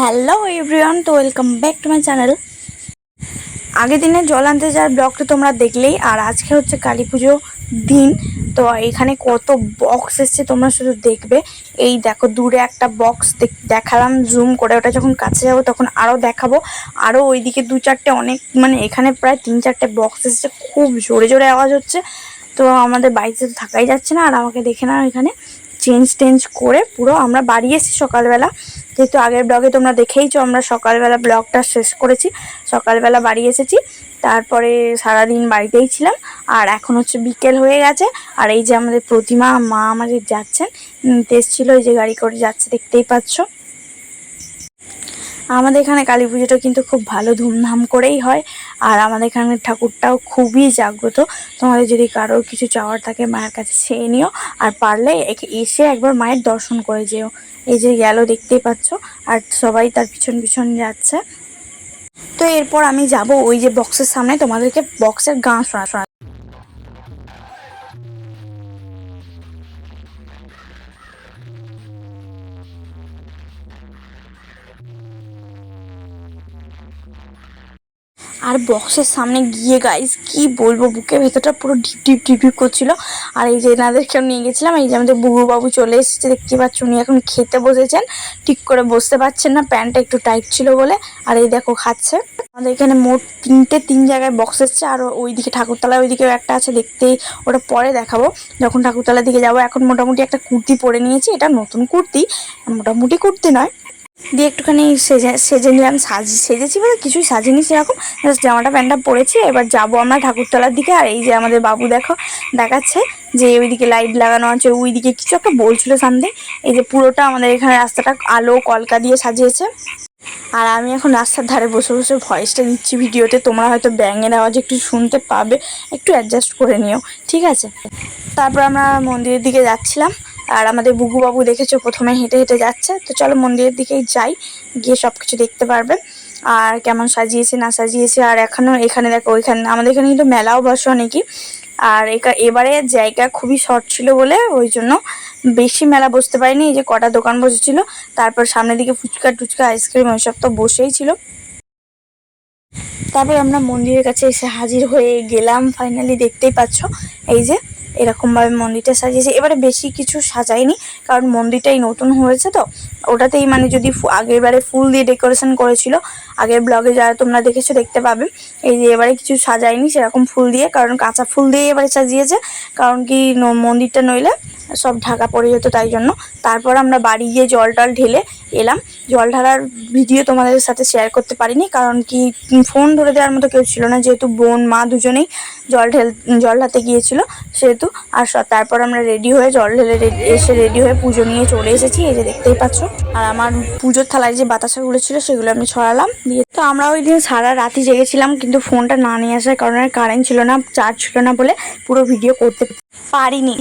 Hello everyone তো welcome back to my channel আগের দিনে জল আনতে যাওয়ার ব্লগটা তোমরা দেখলেই, আর আজকে হচ্ছে কালী পুজো দিন, তো এখানে কত বক্স এসছে তোমরা শুধু দেখবে। এই দেখো, দূরে একটা বক্স দেখালাম জুম করে, ওটা যখন কাছে যাব তখন আরও দেখাবো। আরও ওইদিকে দু চারটে অনেক মানে এখানে প্রায় তিন চারটে বক্স এসছে, খুব জোরে জোরে আওয়াজ হচ্ছে। তো আমাদের বাড়িতে তো থাকাই যাচ্ছে না, আর আমাকে দেখে না এখানে। চেঞ্জ টেঞ্জ করে পুরো আমরা বাড়ি এসেছি সকালবেলা। যেহেতু আগের ব্লগে তোমরা দেখেইছো, আমরা সকালবেলা ব্লগটা শেষ করেছি। সকালবেলা বাড়ি এসেছি, তারপরে সারাদিন বাড়িতেই ছিলাম। আর এখন হচ্ছে বিকেল হয়ে গেছে, আর এই যে আমাদের প্রতিমা, মা আমাদের যাচ্ছেন। তেজ ছিল এই যে গাড়ি করে যাচ্ছে, দেখতেই পাচ্ছ। আমাদের এখানে কালী পুজোটা কিন্তু খুব ভালো ধুমধাম করেই হয়। আর আমাদের এখানে ঠাকুরটাও খুবই জাগ্রত। তোমাদের যদি কারোর কিছু চাওয়ার থাকে, মায়ের কাছে চেয়ে নিও। আর পারলে এসে একবার মায়ের দর্শন করে যেও। এই যে গেল, দেখতেই পাচ্ছ। আর সবাই তার পিছন পিছন যাচ্ছে। তো এরপর আমি যাব ওই যে বক্সের সামনে। তোমাদেরকে বক্সের গান শোনা শোনা আর বক্সের সামনে গিয়ে গাইস কি বলব? বুকের ভেতরটা পুরো ঢিপ ঢিপ ঢিপ ঢিপ করছিল। আর এই যে এনাদেরকেও নিয়ে গেছিলাম, এই যে আমাদের বাবু চলে এসেছে, দেখতে পাচ্ছ উনি এখন খেতে বসেছেন। ঠিক করে বসতে পারছেন না, প্যান্টটা একটু টাইট ছিল বলে। আর এই দেখো, খাচ্ছে। আমাদের এখানে মোট তিনটে, তিন জায়গায় বক্স এসছে, আর ওইদিকে ঠাকুরতলা ওইদিকেও একটা আছে, দেখতেই ওটা পরে দেখাবো। যখন ঠাকুরতলার দিকে যাব, এখন মোটামুটি একটা কুর্তি পরে নিয়েছি, এটা নতুন কুর্তি। মোটামুটি কুর্তি নয়। দিয়ে একটুখানি সেজে সেজে নিলাম, সাজ, সেজেছি বলে কিছুই সাজিনি সেরকম। জাস্ট জামাটা, প্যান্টটা পরেছি, এবার যাব আমরা ঠাকুরতলার দিকে। আর এই যে আমাদের বাবু দেখো, দেখাচ্ছে যে ওইদিকে লাইট লাগানো আছে, ওইদিকে কিছু একটা বলছিল সামনে। এই যে পুরোটা আমাদের এখানে রাস্তাটা আলো, কলকা দিয়ে সাজিয়েছে। আর আমি এখন রাস্তার ধারে বসে বসে ভয়েসটা দিচ্ছি ভিডিওতে। তোমরা হয়তো ব্যাঙের আওয়াজ একটু শুনতে পাবে। একটু অ্যাডজাস্ট করে নিও, ঠিক আছে? তারপর আমরা মন্দিরের দিকে যাচ্ছিলাম। আর আমাদের বুগুবাবু দেখেছ প্রথমে হেঁটে হেঁটে যাচ্ছে। তো চলো মন্দিরের দিকেই যাই, গিয়ে সব কিছু দেখতে পারবে। আর কেমন সাজিয়েছে না সাজিয়েছে, আর এখনও এখানে দেখো, ওইখানে, আমাদের এখানে কিন্তু মেলাও বসে অনেকই। আর এবারে জায়গা খুবই শর্ট ছিল বলে ওই জন্য বেশি মেলা বসতে পারিনি, এই যে কটা দোকান বসেছিল, তারপর সামনের দিকে ফুচকা টুচকা, আইসক্রিম, ওইসব তো বসেই ছিল। তারপর আমরা মন্দিরের কাছে এসে হাজির হয়ে গেলাম ফাইনালি দেখতেই পাচ্ছ, এই যে এরকমভাবে মন্দিরটা সাজিয়েছে। এবারে বেশি কিছু সাজাইনি কারণ মন্দিরটাই নতুন হয়েছে তো। ওটাতেই মানে যদি আগের বারে ফুল দিয়ে ডেকোরেশন করেছিল, আগের ব্লগে যারা তোমরা দেখেছ দেখতে পাবে। এই যে এবারে কিছু সাজাইনি সেরকম ফুল দিয়ে, কারণ কাঁচা ফুল দিয়ে এবারে সাজিয়েছে, কারণ কি মন্দিরটা নইলে সব ঢাকা পড়ে যেত তাই জন্য। তারপর আমরা বাড়ি গিয়ে জল টল ঢেলে এলাম। জল ঢালার ভিডিও তোমাদের সাথে শেয়ার করতে পারিনি, কারণ কি ফোন ধরে দেওয়ার মতো কেউ ছিল না, যেহেতু বোন, মা দুজনেই জল ঢেল জল ঢালতে গিয়েছিল, সেহেতু আর তারপর আমরা রেডি হয়ে জল ঢেলে এসে রেডি হয়ে পুজো নিয়ে চলে এসেছি, এই যে দেখতেই পাচ্ছ। আর আমার পুজোর থালায় যে বাতাসাগুলো ছিল সেগুলো আমি ছড়ালাম দিয়ে তো আমরা ওই দিন সারা রাতি জেগেছিলাম, কিন্তু ফোনটা না নিয়ে আসার কারণে কারেন্ট ছিল না চার্জ ছিল না বলে পুরো ভিডিও করতে পারিনি।